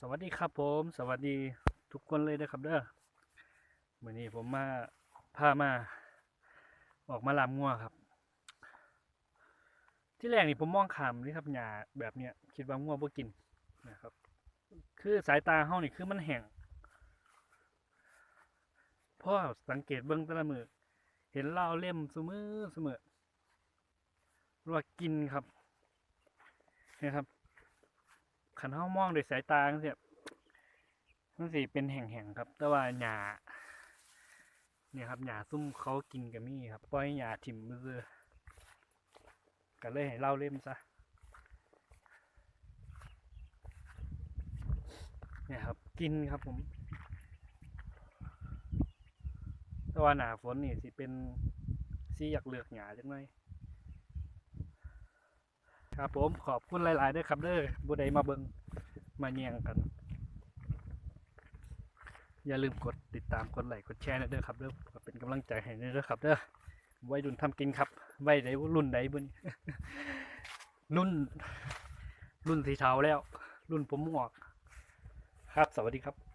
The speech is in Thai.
สวัสดีครับผม สวัสดีทุกคนเลยนะครับเด้อวันนี้ผมมาพามา ออกมาลามงัวครับ ที่แรกนี่ผมมองขามนี่ครับหญ้าแบบเนี้ยคิดว่างัวบ่กินนะครับ คือสายตาเฮานี่คือมันแห้งพราะสังเกตเบิ่งต่ละมือเห็นเล่าเล่มเสมอเสมอว่ากินครับนี่ครับ ขันเฮามองด้วยสายตาจังซี่มันสิเป็นแห่งๆครับ แต่ว่าหญ้าเนี่ยครับหญ้าซุ่มเขากินก็มีครับปล่อยหญ้าถิ่มซื่อๆก็เลยให้เล่าเล่มซะเนี่ยครับ กินครับผมแต่ว่าหนาฝนนี่สิเป็นสีอยากเลือกหญ้าจังหน่อย ครับผมขอบคุณหลายๆด้วยครับเด้อบุใดมาเบิงมาแย่งกัน อย่าลืมกดติดตามกดไลค์กดแชร์นะเด้อครับเด้อเป็นกำลังใจให้เด้อครับเด้อไว้รุ่นทำกินครับไว้ใดรุ่นใดบุญรุ่น รุ่นสีเทาแล้ว รุ่นผมหงอกครับสวัสดีครับ